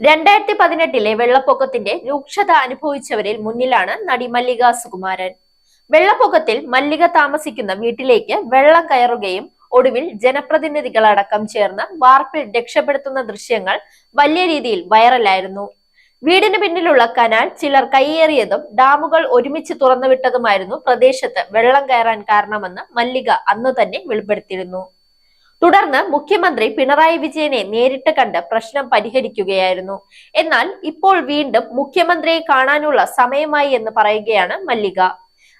രണ്ടായിരത്തി പതിനെട്ടിലെ വെള്ളപ്പൊക്കത്തിന്റെ രൂക്ഷത അനുഭവിച്ചവരിൽ മുന്നിലാണ് നടി മല്ലിക സുകുമാരൻ. വെള്ളപ്പൊക്കത്തിൽ മല്ലിക താമസിക്കുന്ന വീട്ടിലേക്ക് വെള്ളം കയറുകയും ഒടുവിൽ ജനപ്രതിനിധികളടക്കം ചേർന്ന് വാർപ്പിൽ രക്ഷപ്പെടുത്തുന്ന ദൃശ്യങ്ങൾ വലിയ രീതിയിൽ വൈറലായിരുന്നു. വീടിന് പിന്നിലുള്ള കനാൽ ചിലർ കൈയേറിയതും ഡാമുകൾ ഒരുമിച്ച് തുറന്നുവിട്ടതുമായിരുന്നു പ്രദേശത്ത് വെള്ളം കയറാൻ കാരണമെന്ന് മല്ലിക അന്നു തന്നെ വെളിപ്പെടുത്തിയിരുന്നു. തുടർന്ന് മുഖ്യമന്ത്രി പിണറായി വിജയനെ നേരിട്ട് കണ്ട് പ്രശ്നം പരിഹരിക്കുകയായിരുന്നു. എന്നാൽ ഇപ്പോൾ വീണ്ടും മുഖ്യമന്ത്രിയെ കാണാനുള്ള സമയമായി എന്ന് പറയുകയാണ് മല്ലിക.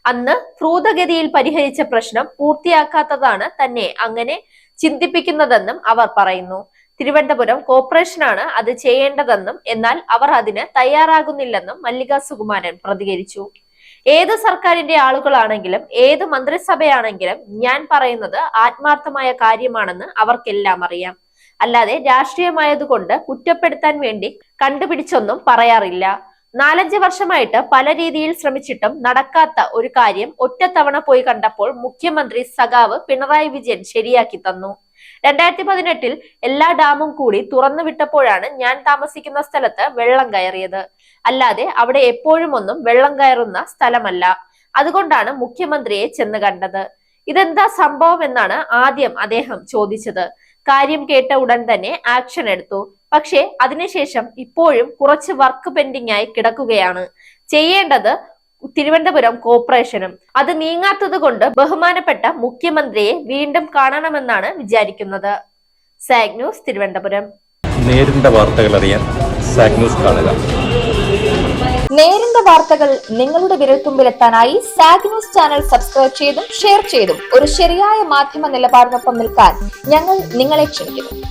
അന്ന് ദ്രുതഗതിയിൽ പരിഹരിച്ച പ്രശ്നം പൂർത്തിയാക്കാത്തതാണ് തന്നെ അങ്ങനെ ചിന്തിപ്പിക്കുന്നതെന്നും അവർ പറയുന്നു. തിരുവനന്തപുരം കോർപ്പറേഷനാണ് അത് ചെയ്യേണ്ടതെന്നും എന്നാൽ അവർ അതിന് തയ്യാറാകുന്നില്ലെന്നും മല്ലിക സുകുമാരൻ പ്രതികരിച്ചു. ഏത് സർക്കാരിന്റെ ആളുകളാണെങ്കിലും ഏത് മന്ത്രിസഭയാണെങ്കിലും ഞാൻ പറയുന്നത് ആത്മാർത്ഥമായ കാര്യമാണെന്ന് അവർക്കെല്ലാം അറിയാം. അല്ലാതെ രാഷ്ട്രീയമായതുകൊണ്ട് കുറ്റപ്പെടുത്താൻ വേണ്ടി കണ്ടുപിടിച്ചൊന്നും പറയാറില്ല. നാലഞ്ച് വർഷമായിട്ട് പല രീതിയിൽ ശ്രമിച്ചിട്ടും നടക്കാത്ത ഒരു കാര്യം ഒറ്റത്തവണ പോയി കണ്ടപ്പോൾ മുഖ്യമന്ത്രി സഖാവ് പിണറായി വിജയൻ ശരിയാക്കി തന്നു. രണ്ടായിരത്തി പതിനെട്ടിൽ എല്ലാ ഡാമും കൂടി തുറന്നു വിട്ടപ്പോഴാണ് ഞാൻ താമസിക്കുന്ന സ്ഥലത്ത് വെള്ളം കയറിയത്. അല്ലാതെ അവിടെ എപ്പോഴും ഒന്നും വെള്ളം കയറുന്ന സ്ഥലമല്ല. അതുകൊണ്ടാണ് മുഖ്യമന്ത്രിയെ ചെന്ന് കണ്ടത്. ഇതെന്താ സംഭവം എന്നാണ് ആദ്യം അദ്ദേഹം ചോദിച്ചത്. കാര്യം കേട്ട ഉടൻ തന്നെ ആക്ഷൻ എടുത്തു. പക്ഷേ അതിനുശേഷം ഇപ്പോഴും കുറച്ച് വർക്ക് പെൻഡിംഗ് ആയി കിടക്കുകയാണ്. ചെയ്യേണ്ടത് തിരുവനന്തപുരം കോർപ്പറേഷനും. അത് നീങ്ങാത്തത് കൊണ്ട് ബഹുമാനപ്പെട്ട മുഖ്യമന്ത്രിയെ വീണ്ടും കാണണമെന്നാണ് വിചാരിക്കുന്നത്. സാഗ് ന്യൂസ് തിരുവനന്തപുരം. നേരിന്റെ വാർത്തകൾ അറിയാൻ സാഗ് ന്യൂസ് കാണുക. നേരിന്റെ വാർത്തകൾ നിങ്ങളുടെ വിരൽത്തുമ്പിലെത്താനായി സാഗ് ന്യൂസ് ചാനൽ സബ്സ്ക്രൈബ് ചെയ്തും ഷെയർ ചെയ്തും ഒരു ശരിയായ മാധ്യമ നിലപാടിനൊപ്പം നിൽക്കാൻ ഞങ്ങൾ നിങ്ങളെ ക്ഷണിക്കുന്നു.